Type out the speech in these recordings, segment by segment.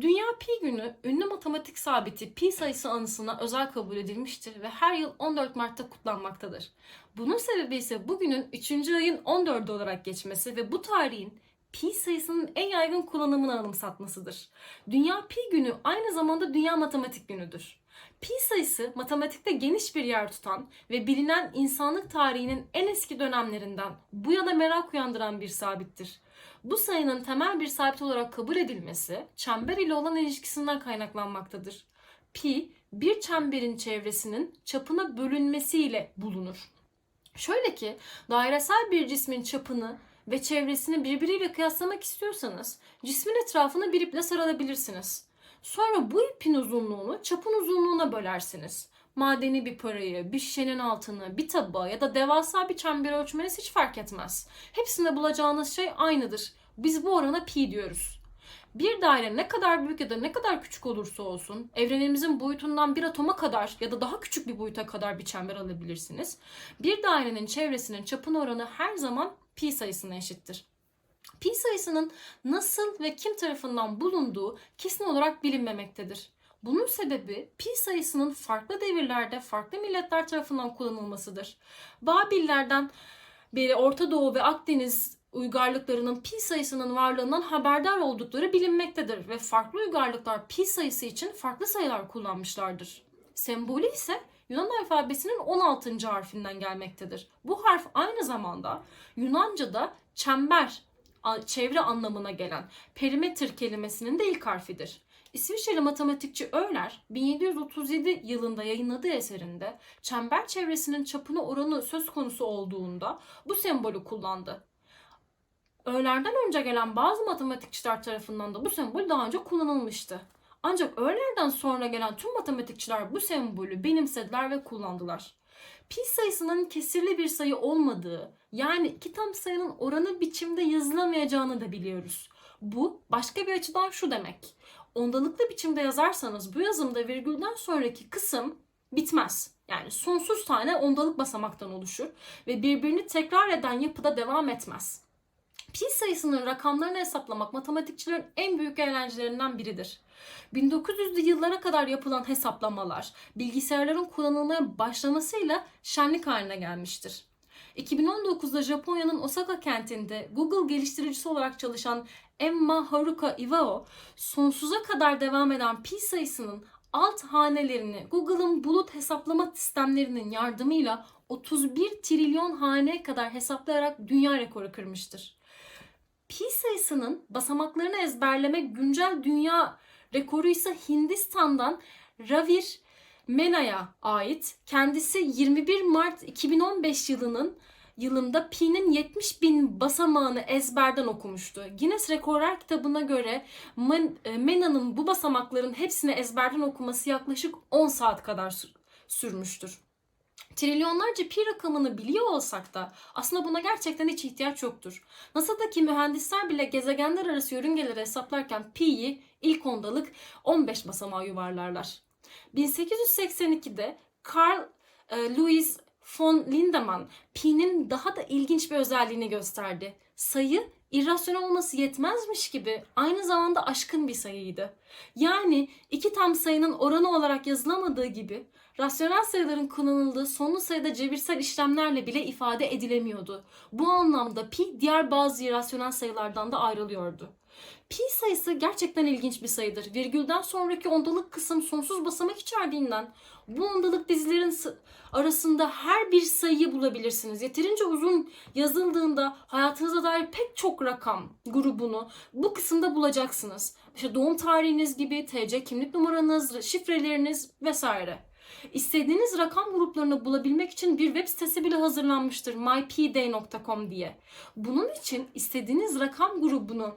Dünya pi günü ünlü matematik sabiti pi sayısı anısına özel kabul edilmiştir ve her yıl 14 Mart'ta kutlanmaktadır. Bunun sebebi ise bugünün 3. ayın 14 olarak geçmesi ve bu tarihin pi sayısının en yaygın kullanımını anımsatmasıdır. Dünya pi günü aynı zamanda dünya matematik günüdür. Pi sayısı matematikte geniş bir yer tutan ve bilinen insanlık tarihinin en eski dönemlerinden bu yana merak uyandıran bir sabittir. Bu sayının temel bir sabit olarak kabul edilmesi çember ile olan ilişkisinden kaynaklanmaktadır. Pi bir çemberin çevresinin çapına bölünmesiyle bulunur. Şöyle ki dairesel bir cismin çapını ve çevresini birbiriyle kıyaslamak istiyorsanız cismin etrafını bir iple sarılabilirsiniz. Sonra bu ipin uzunluğunu çapın uzunluğuna bölersiniz. Madeni bir parayı, bir şişenin altını, bir tabağı ya da devasa bir çemberi ölçmeniz hiç fark etmez. Hepsinde bulacağınız şey aynıdır. Biz bu orana pi diyoruz. Bir daire ne kadar büyük ya da ne kadar küçük olursa olsun evrenimizin boyutundan bir atoma kadar ya da daha küçük bir boyuta kadar bir çember alabilirsiniz. Bir dairenin çevresinin çapın oranı her zaman pi sayısına eşittir. Pi sayısının nasıl ve kim tarafından bulunduğu kesin olarak bilinmemektedir. Bunun sebebi pi sayısının farklı devirlerde farklı milletler tarafından kullanılmasıdır. Babillerden beri Orta Doğu ve Akdeniz uygarlıklarının pi sayısının varlığından haberdar oldukları bilinmektedir ve farklı uygarlıklar pi sayısı için farklı sayılar kullanmışlardır. Sembolü ise Yunan alfabesinin 16. harfinden gelmektedir. Bu harf aynı zamanda Yunanca'da çember, çevre anlamına gelen perimetre kelimesinin de ilk harfidir. İsviçreli matematikçi Euler 1737 yılında yayınladığı eserinde çember çevresinin çapına oranı söz konusu olduğunda bu sembolü kullandı. Euler'den önce gelen bazı matematikçiler tarafından da bu sembol daha önce kullanılmıştı. Ancak Euler'den sonra gelen tüm matematikçiler bu sembolü benimsediler ve kullandılar. Pi sayısının kesirli bir sayı olmadığı, yani iki tam sayının oranı biçimde yazılamayacağını da biliyoruz. Bu başka bir açıdan şu demek. Ondalıklı biçimde yazarsanız bu yazımda virgülden sonraki kısım bitmez. Yani sonsuz tane ondalık basamaktan oluşur ve birbirini tekrar eden yapıda devam etmez. Pi sayısının rakamlarını hesaplamak matematikçilerin en büyük eğlencelerinden biridir. 1900'lü yıllara kadar yapılan hesaplamalar bilgisayarların kullanılmaya başlamasıyla şenlik haline gelmiştir. 2019'da Japonya'nın Osaka kentinde Google geliştiricisi olarak çalışan Emma Haruka Iwao, sonsuza kadar devam eden pi sayısının alt hanelerini Google'ın bulut hesaplama sistemlerinin yardımıyla 31 trilyon haneye kadar hesaplayarak dünya rekoru kırmıştır. Pi sayısının basamaklarını ezberleme güncel dünya rekoru ise Hindistan'dan Ravir Mena'ya ait. Kendisi 21 Mart 2015 yılının yılında Pi'nin 70 bin basamağını ezberden okumuştu. Guinness Rekorlar kitabına göre Mena'nın bu basamakların hepsini ezberden okuması yaklaşık 10 saat kadar sürmüştür. Trilyonlarca pi rakamını biliyor olsak da aslında buna gerçekten hiç ihtiyaç yoktur. NASA'daki mühendisler bile gezegenler arası yörüngeleri hesaplarken pi'yi ilk ondalık 15 basamağa yuvarlarlar. 1882'de Carl e, Louis von Lindemann pi'nin daha da ilginç bir özelliğini gösterdi. Sayı irrasyonel olması yetmezmiş gibi aynı zamanda aşkın bir sayıydı. Yani iki tam sayının oranı olarak yazılamadığı gibi rasyonel sayıların kullanıldığı sonlu sayıda cebirsel işlemlerle bile ifade edilemiyordu. Bu anlamda pi diğer bazı irrasyonel sayılardan da ayrılıyordu. Pi sayısı gerçekten ilginç bir sayıdır. Virgülden sonraki ondalık kısım sonsuz basamak içerdiğinden bu ondalık dizilerin arasında her bir sayıyı bulabilirsiniz. Yeterince uzun yazıldığında hayatınıza dair pek çok rakam grubunu bu kısımda bulacaksınız. İşte doğum tarihiniz gibi, TC kimlik numaranız, şifreleriniz vesaire. İstediğiniz rakam gruplarını bulabilmek için bir web sitesi bile hazırlanmıştır mypday.com diye. Bunun için istediğiniz rakam grubunu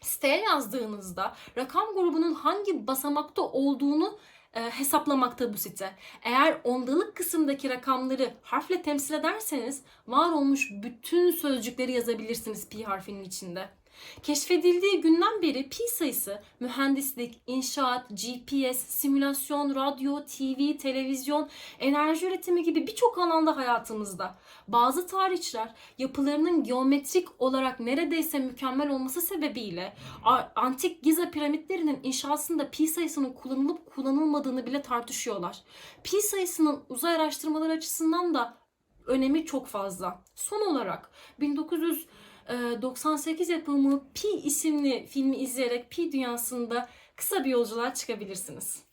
siteye yazdığınızda rakam grubunun hangi basamakta olduğunu e, hesaplamakta bu site. Eğer ondalık kısımdaki rakamları harfle temsil ederseniz var olmuş bütün sözcükleri yazabilirsiniz pi harfinin içinde. Keşfedildiği günden beri pi sayısı mühendislik, inşaat, GPS, simülasyon, radyo, TV, televizyon, enerji üretimi gibi birçok alanda hayatımızda. Bazı tarihçiler yapılarının geometrik olarak neredeyse mükemmel olması sebebiyle antik Giza piramitlerinin inşasında pi sayısının kullanılıp kullanılmadığını bile tartışıyorlar. Pi sayısının uzay araştırmaları açısından da önemi çok fazla. Son olarak 1998 yapımı Pi isimli filmi izleyerek Pi dünyasında kısa bir yolculuğa çıkabilirsiniz.